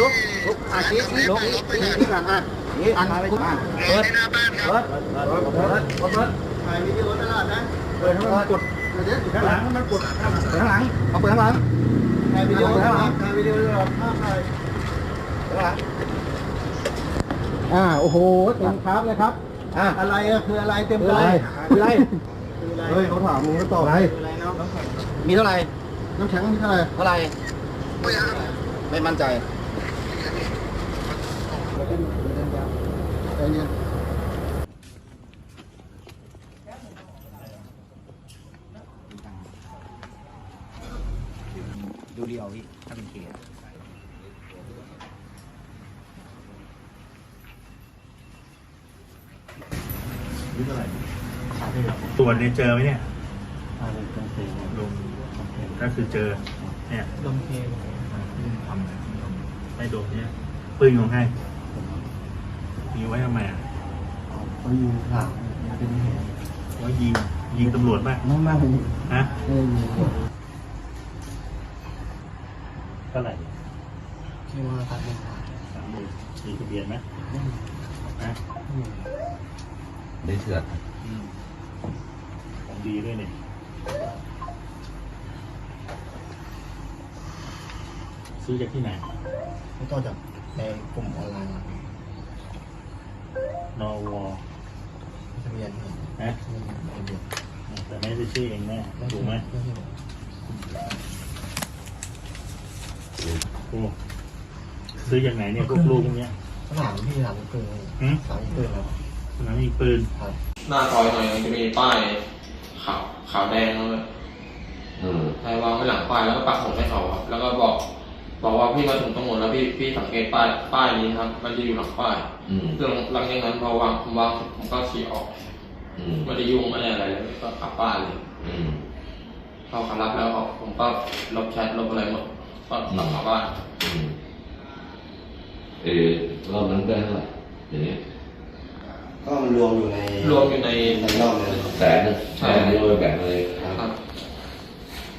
ลุกนี่ก่อนอะนี่อันไปอะเปิดเปิดเปิดเปิดเปิดเปิดถ่ายวิดีโอตลอดนะเปิดให้มันกดเดี๋ยวข้างหลังมันกดข้างหลังเอาเปิดข้างหลังถ่ายวิดีโอข้างหลังถ่ายวิดีโอตลอดภาพถ่ายข้างหลังอ่าโอ้โหเต็มครับเลยครับอะอะไรคืออะไรเต็มเลยคืออะไรเฮ้ยเขาถามมึงก็ตอบอะไรมีเท่าไหร่น้ำแข็งมีเท่าไหร่เท่าไหร่ ไม่มั่นใจใจเย็นดูเดียวพี่ถ้าเป็นเคสตรวจเนี่ยเจอไหมเนี่ยอ่าเป็นกางเกงลงก็คือเจอ เนี่ยลมเพลทำอะไรได้โดนเนี่ยปืนของใครมีไว้ทำไมอะเขายิงหลังเป็นเหตุไว้ยิงยิงตำรวจป่ะไม่ไม่ฮะไม่ยิงเท่าไหร่ที่ว่าตัดไม่ขาดสามหมื่นมีทะเบียนไหมฮะได้เถื่อนอืมของดีด้วยเนี่ย ซื้อจากที่ไหน ไม่ต่อจากในกลุ่มออนไลน์มานอวอทะเบียนฮะทะเบียนแต่ไม่ได้ชื่อเองแน่ถูกไหมไม่ใช่โอ้ซื้อจากไหนเนี่ยพวกลูกพวกเนี้ยหลังพี่หลังเกินหืมหลังเกินแล้วสนามยิงปืนครับหน้าซอยหน่อยมันจะมีป้ายขาวขาวแดงเลยอืมใช้วางไว้หลังป้ายแล้วก็ปักหมุดให้เขาครับแล้วก็บอก บอกว่าพี่มาถึงตรงหมดแล้วพี่พี่สังเกตป้ายป้ายนี้ครับ มันจะอยู่หลังป้ายอืมเรื่องหลังจากนั้นพอวางผมวางผมก็ขี่ออกอืมไม่ได้ยุ่งไม่ได้อะไรเลยก็กลับบ้านเลยอืมพอเขารับแล้วเขาผมก็ลบแชทลบอะไรหมดก็กลับมาบ้านอืมเออรอบนั้นได้เท่าไหร่อย่างนี้ก็มันรวมอยู่ในรวมอยู่ในในรอบเลยแสนหนึงแสนนี้เราไปแบ่งเลย